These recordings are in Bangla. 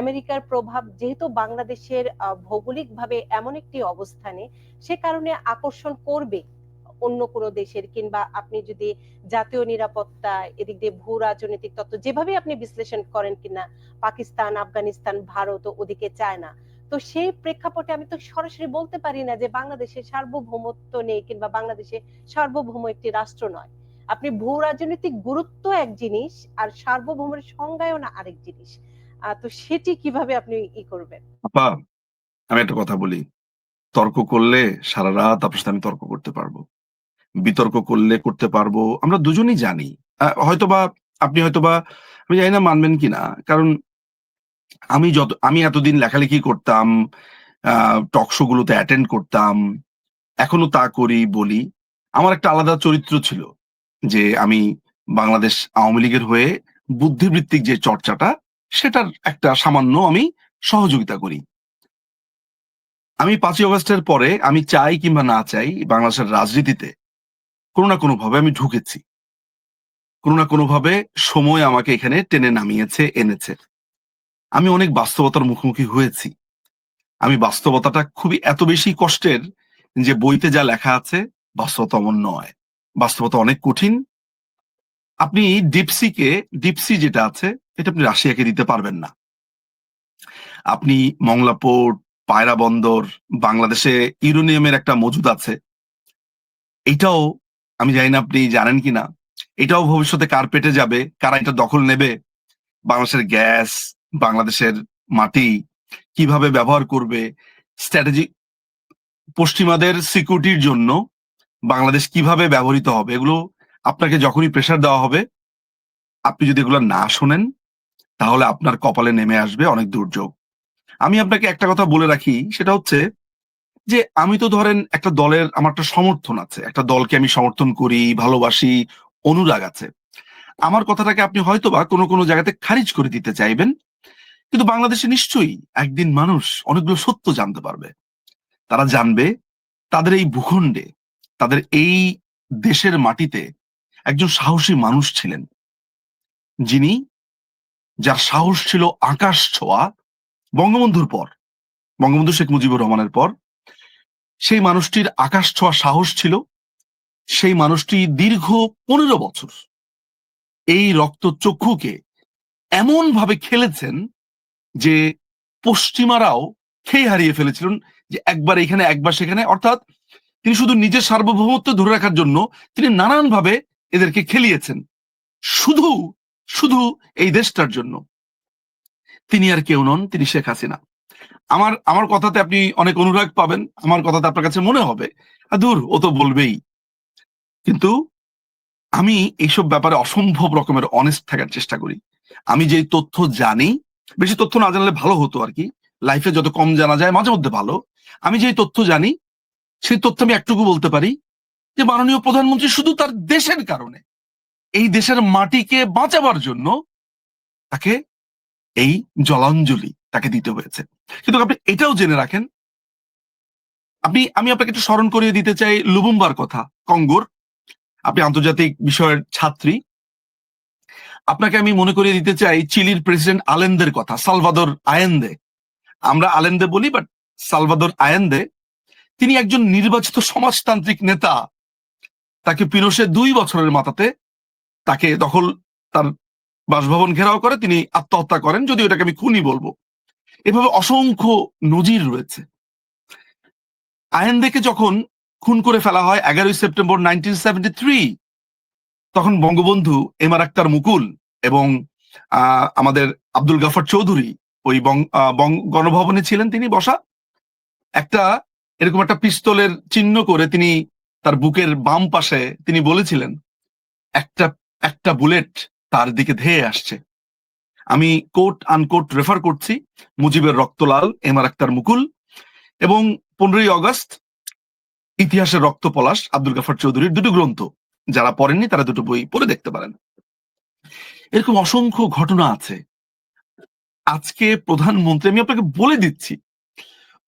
আমেরিকার প্রভাব যেহেতু বাংলাদেশের ভৌগোলিকভাবে এমন একটি অবস্থানে, সে কারণে আকর্ষণ করবে অন্য কোনো দেশের কিংবা আপনি যদি জাতীয় নিরাপত্তা, এদিক দিয়ে ভূ রাজনৈতিক তত্ত্ব যেভাবে আপনি বিশ্লেষণ করেন কিনা, পাকিস্তান, আফগানিস্তান, ভারত, ওদিকে চায় না তো সেই প্রেক্ষাপটে আমি তো সরাসরি বলতে পারি না যে বাংলাদেশের সার্বভৌমত্ব নেই কিংবা বাংলাদেশে সার্বভৌম একটি রাষ্ট্র নয়। আপনি ভূ রাজনৈতিক গুরুত্ব এক জিনিস আর সার্বভৌমের সংজ্ঞায়ন আরেক জিনিস। তো সেটি কীভাবে আপনি ই করবেন? আপা, আমি একটা কথা বলি। তর্ক করলে সারা রাত আপনার সাথে আমি তর্ক করতে পারব। বিতর্ক করলে করতে পারব, আমরা দুজনই জানি। হয়তোবা আপনি হয়তোবা, আমি জানি না মানবেন কিনা, কারণ আমি যত, আমি এতদিন লেখালেখি করতাম টক শো গুলোতে অ্যাটেন্ড করতাম, এখনও তা করি, বলি। আমার একটা আলাদা চরিত্র ছিল যে আমি বাংলাদেশ আওয়ামী লীগের হয়ে বুদ্ধিবৃত্তিক যে চর্চাটা সেটার একটা সামান্য আমি সহযোগিতা করি। আমি পাঁচই অগস্টের পরে আমি চাই কিংবা না চাই বাংলাদেশের রাজনীতিতে কোনো না কোনো ভাবে আমি ঢুকেছি। কোনো না কোনো ভাবে সময় আমাকে এখানে টেনে নামিয়েছে, এনেছে। আমি অনেক বাস্তবতার মুখোমুখি হয়েছি। আমি বাস্তবতাটা খুবই এত বেশি কষ্টের যে বইতে যা লেখা আছে বাস্তবতা অমন নয়। বাস্তবতা অনেক কঠিন আপনি ডিপসিকে ডিপসি যেটা আছে, এটা আপনি রাশিয়াকে দিতে পারবেন না। আপনি মংলা পোর্ট পায়রা বন্দর, বাংলাদেশে ইউরোনিয়ামের একটা মজুদ আছে। এটাও, আমি জানি না আপনি জানেন কিনা, এটাও ভবিষ্যতে কার পেটে যাবে, কারা এটা দখল নেবে, বাংলাদেশের গ্যাস, বাংলাদেশের মাটি কীভাবে ব্যবহার করবে স্ট্র্যাটেজি পশ্চিমাদের সিকিউরিটির জন্য বাংলাদেশ কীভাবে ব্যবহৃত হবে, এগুলো আপনাকে যখনই প্রেশার দেওয়া হবে, আপনি যদি এগুলো না শোনেন, তাহলে আপনার কপালে নেমে আসবে অনেক দুর্যোগ। আমি আপনাকে একটা কথা বলে রাখি, সেটা হচ্ছে যে আমি তো ধরেন একটা দলের আমার একটা সমর্থন আছে, একটা দলকে আমি সমর্থন করি, ভালোবাসি, অনুরাগ আছে। আমার কথাটাকে আপনি হয়তো বা কোনো কোনো জায়গাতে খারিজ করে দিতে চাইবেন, কিন্তু বাংলাদেশে নিশ্চয়ই একদিন মানুষ অনেকগুলো সত্য জানতে পারবে। তারা জানবে তাদের এই ভূখণ্ডে, তাদের এই দেশের মাটিতে একজন সাহসী মানুষ ছিলেন। যিনি, যার সাহস ছিল আকাশ ছোঁয়া বঙ্গবন্ধুর পর, বঙ্গবন্ধু শেখ মুজিবুর রহমানের পর, সেই মানুষটির আকাশ ছোঁয়া সাহস ছিল, সেই মানুষটি দীর্ঘ পনেরো বছর এই রক্ত চক্ষুকে এমন ভাবে খেলেছেন যে পশ্চিমারাও খেয়ে হারিয়ে ফেলেছিলেন যে একবার এখানে, একবার সেখানে। অর্থাৎ তিনি শুধু নিজের সার্বভৌমত্ব ধরে রাখার জন্য তিনি নানান ভাবে এদেরকে খেলিয়েছেন। শুধু শুধু এই দেশটার জন্য। তিনি আর কেউ নন, তিনি শেখ হাসিনা। আমার আমার কথাতে আপনি অনেক অনুরাগ পাবেন, আমার কথাতে আপনার কাছে মনে হবে। দূর, ও তো বলবেই। কিন্তু আমি এইসব ব্যাপারে অসম্ভব রকমের অনেস্ট থাকার চেষ্টা করি। আমি যে তথ্য জানি, বেশি তথ্য না জানলে ভালো হতো আর কি। লাইফে যত কম জানা যায়, মাঝে মধ্যে ভালো। আমি যে তথ্য জানি, সেই তথ্য আমি একটুকু বলতে পারি। যে মাননীয় প্রধানমন্ত্রী শুধু তার দেশের কারণে এই দেশের মাটিকে বাঁচাবার জন্য তাকে এই জলাঞ্জলি তাকে দিতে হয়েছে। কিন্তু আপনি এটাও জেনে রাখেন, আপনি, আমি আপনাকে একটু স্মরণ করিয়ে দিতে চাই লুবুম্বার কথা, কঙ্গোর। আপনি আন্তর্জাতিক বিষয়ের ছাত্রী। আপনাকে আমি মনে করিয়ে দিতে চাই চিলির প্রেসিডেন্ট আলেন্দের কথা, সালভাদর আয়েন্দে। আমরা আলেন্দে বলি, বাট সালভাদর আয়েন্দে তিনি একজন নির্বাচিত সমাজতান্ত্রিক নেতা। তাকে পিরোসে দুই বছরের মাথাতে তাকে দখল তার বাসভবন ঘেরাও করে, তিনি আত্মহত্যা করেন যদি ওটাকে আমি খুনি বলব। এভাবে অসংখ্য নজির রয়েছে। আয়েন্দেকে যখন খুন করে ফেলা হয় এগারোই সেপ্টেম্বর নাইনটিন তখন বঙ্গবন্ধু এম আর আক্তার মুকুল এবং আমাদের আব্দুল গাফর চৌধুরী ওই গণভবনে ছিলেন তিনি বসা। একটা এরকম একটা পিস্তলের চিহ্ন করে তিনি তার বুকের বাম পাশে তিনি বলেছিলেন, একটা একটা বুলেট তার দিকে ধেয়ে আসছে। আমি কোট আনকোট রেফার করছি, মুজিবের রক্তলাল, এম আর আক্তার মুকুল এবং পনেরোই অগস্ট ইতিহাসের রক্ত পলাশ আব্দুল গাফর চৌধুরীর দুটো গ্রন্থ। যারা পড়েননি তারা দুটো বই পড়ে দেখতে পারেন। এরকম অসংখ্য ঘটনা আছে। আজকে প্রধানমন্ত্রী, আমি আপনাকে বলে দিচ্ছি,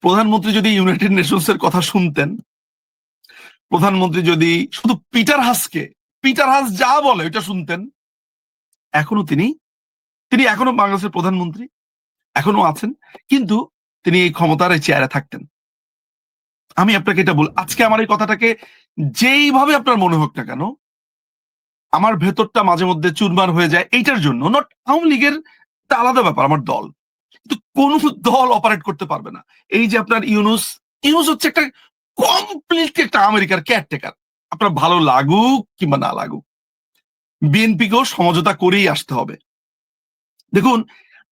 প্রধানমন্ত্রী যদি ইউনাইটেড নেশনস এর কথা শুনতেন প্রধানমন্ত্রী যদি শুধু পিটার হাসকে, পিটার হাস যা বলে, ওইটা শুনতেন। এখনও তিনি তিনি এখনও বাংলাদেশের প্রধানমন্ত্রী, এখনও আছেন, কিন্তু তিনি এই ক্ষমতার এই চেয়ারে থাকতেন। আমি আপনাকে এটা বল, আজকে আমার এই কথাটাকে যেইভাবে আপনার মনে হোক না কেন, আমার ভেতরটা মাঝে মধ্যে চুরমার হয়ে যায় এইটার জন্য। নট আওয়ামী লীগের আলাদা ব্যাপার, আমার দল। কিন্তু কোন দল অপারেট করতে পারবে না। এই যে আপনার ইউনুস ইউনুস হচ্ছে একটা কমপ্লিট একটা আমেরিকার কেয়ারটেকার আপনার ভালো লাগুক কিংবা না লাগুক বিএনপিকেও সমঝোতা করেই আসতে হবে। দেখুন,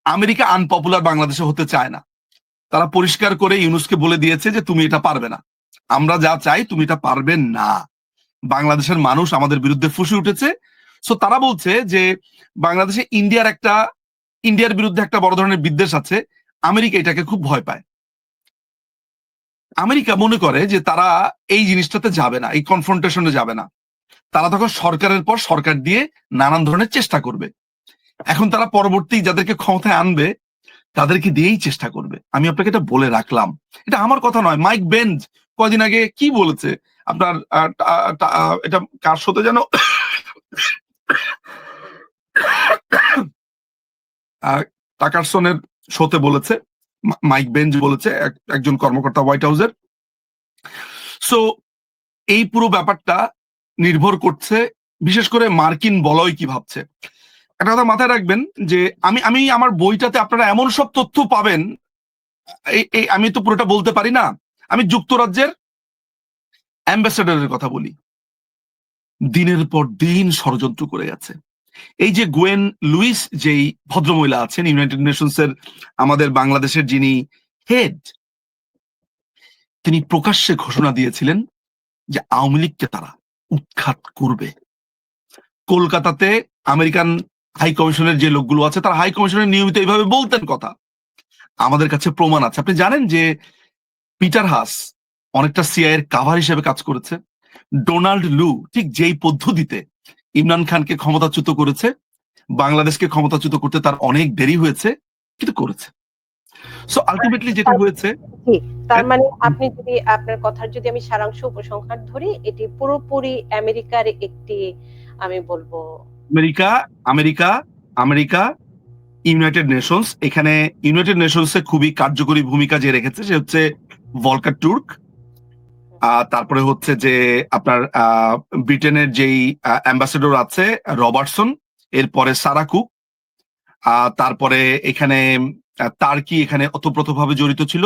আমেরিকা আনপপুলার বাংলাদেশে হতে চায় না। তারা পরিষ্কার করে ইউনুসকে বলে দিয়েছে যে, তুমি এটা পারবে না। আমরা যা চাই, তুমি এটা পারবে না। বাংলাদেশের মানুষ আমাদের বিরুদ্ধে ফুসে উঠেছে। সো তারা বলছে যে, বাংলাদেশে ইন্ডিয়ার একটা ইন্ডিয়ার বিরুদ্ধে একটা বড় ধরনের বিদ্বেষ আছে। আমেরিকা এটাকে খুব ভয় পায়। আমেরিকা মনে করে যে তারা এই জিনিসটাতে যাবে না, এই কনফ্রন্টেশনে যাবে না। তারা তখন সরকারের পর সরকার দিয়ে নানান ধরনের চেষ্টা করবে। এখন তারা পরবর্তী যাদেরকে ক্ষমতায় আনবে, তাদেরকে দিয়েই চেষ্টা করবে। আমি আপনাকে এটা বলে রাখলাম। এটা আমার কথা নয়, মাইক বেঞ্জ কদিন আগে কি বলেছে? আপনার এটা কার সাথে যেন টাকারসনের শোতে বলেছে। মাইক বেঞ্জ বলেছে একজন কর্মকর্তা হোয়াইট হাউসের। সো এই পুরো ব্যাপারটা নির্ভর করছে, বিশেষ করে মার্কিন বলয় কি ভাবছে। একটা কথা মাথায় রাখবেন যে, আমি আমি আমার বইটাতে আপনারা এমন সব তথ্য পাবেন এই আমি তো পুরোটা বলতে পারি না। আমি যুক্তরাজ্যের অ্যাম্বাসেডারের কথা বলি। দিনের পর দিন ষড়যন্ত্র করে গেছে এই যে গোয়েন লুইস যেই ভদ্রমহিলা আছেন ইউনাইটেড নেশনস এর আমাদের বাংলাদেশের যিনি হেড তিনি প্রকাশ্যে ঘোষণা দিয়েছিলেন যে আওয়ামী লীগকে তারা উৎখাত করবে। কলকাতাতে আমেরিকান হাই কমিশনের যে লোকগুলো আছে, তারা হাই কমিশনের নিয়মিত এইভাবে বলতেন কথা। আমাদের কাছে প্রমাণ আছে। আপনি জানেন যে পিটার হাস অনেকটা সিআইয়ের কাভার হিসেবে কাজ করেছে। ডোনাল্ড লু ঠিক যেই পদ্ধতিতে ইমরান খানকে ক্ষমতাচ্যুত করেছে বাংলাদেশকে ক্ষমতাচ্যুত করতে তার অনেক দেরি হয়েছে কিন্তু করেছে। সো আলটিমেটলি যেটা হয়েছে তার মানে আপনি যদি আপনার কথার যদি আমি সারাংশ উপসংহার ধরি এটি পুরোপুরি আমেরিকার একটি আমি বলব America America America United Nations এখানে ইউনাইটেড নেশনস এ খুবই কার্যকরী ভূমিকা যে রেখেছে সে হচ্ছে ভলকার টুর্ক তারপরে হচ্ছে যে আপনার ব্রিটেনের যেই অ্যাম্বাসেডর আছে রবার্টসন এরপরে সারাকুক আহ, তারপরে এখানে তার্কি এখানে ওতপ্রোতভাবে জড়িত ছিল।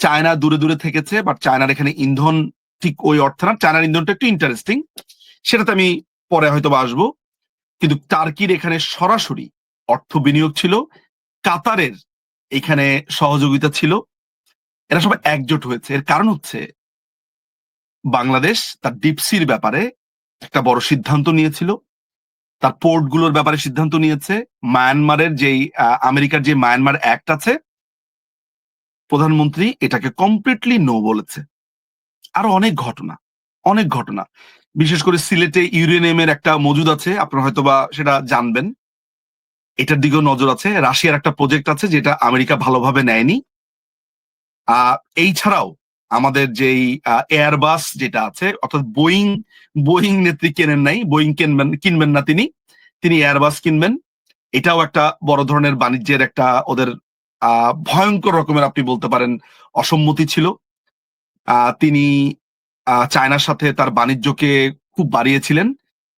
চায়না দূরে দূরে থেকেছে বাট চায়নার এখানে ইন্ধন ঠিক ওই অর্থে না চায়নার ইন্ধনটা একটু ইন্টারেস্টিং সেটাতে আমি পরে হয়তো বা আসব। কিন্তু টার্কির এখানে সরাসরি অর্থ বিনিয়োগ ছিল কাতারের এখানে সহযোগিতা ছিল। এরা সবাই একজোট হয়েছে। এর কারণ হচ্ছে বাংলাদেশ তার ডিপসির ব্যাপারে একটা বড় সিদ্ধান্ত নিয়েছিল। তার পোর্টগুলোর ব্যাপারে সিদ্ধান্ত নিয়েছে। মায়ানমারের যেই আমেরিকার যে মায়ানমার অ্যাক্ট আছে, প্রধানমন্ত্রী এটাকে কমপ্লিটলি নো বলেছে। আরও অনেক ঘটনা অনেক ঘটনা। বিশেষ করে সিলেটে ইউরেনিয়ামের একটা মজুদ আছে, আপনারা হয়তো বা সেটা জানবেন। এটার দিকেও নজর আছে। রাশিয়ার একটা প্রজেক্ট আছে যেটা আমেরিকা ভালোভাবে নেয়নি। এই ছাড়াও আমাদের যেই এয়ারবাস যেটা আছে, অর্থাৎ বোয়িং বোয়িং নেত্রী কেনেন নাই বোয়িং কিনবেন কিনবেন না তিনি তিনি এয়ারবাস কিনবেন। এটাও একটা বড় ধরনের বাণিজ্যের একটা ওদের ভয়ঙ্কর রকমের আপনি বলতে পারেন, অসম্মতি ছিল। তিনি চায়নার সাথে তার বাণিজ্যকে খুব বাড়িয়েছিলেন,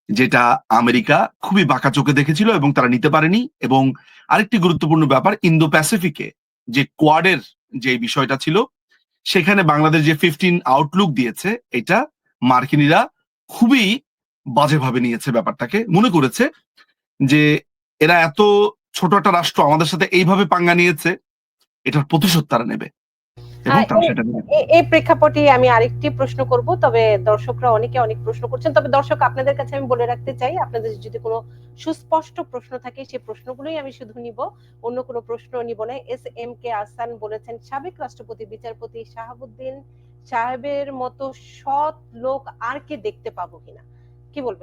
যেটা আমেরিকা খুবই বাঁকা চোখে দেখেছিল এবং তারা নিতে পারেনি। এবং আরেকটি গুরুত্বপূর্ণ ব্যাপার ইন্দো প্যাসিফিকে যে কোয়াডের যে বিষয়টা ছিল সেখানে বাংলাদেশ যে ফিফটিন আউটলুক দিয়েছে, এটা মার্কিনীরা খুবই বাজেভাবে নিয়েছে ব্যাপারটাকে। মনে করেছে যে এরা এত ছোট একটা রাষ্ট্র আমাদের সাথে এইভাবে পাঙ্গা নিয়েছে, এটার প্রতিশোধ তারা নেবে। এই- প্রেক্ষাপটে আমি আরেকটি প্রশ্ন করব তবে দর্শকরা অনেকে অনেক প্রশ্ন করছেন। তবে দর্শক আপনাদের কাছে আমি বলে রাখতে চাই আপনাদের যদি কোনো সুস্পষ্ট প্রশ্ন থাকে সেই প্রশ্নগুলোই আমি শুধু নিব। অন্য কোনো প্রশ্ন নিব না। এস এম কে আসান বলেছেন সাবেক রাষ্ট্রপতি বিচারপতি শাহাবুদ্দিন সাহেবের মতো সৎ লোক আর কে দেখতে পাবো কিনা? কি বলবেন?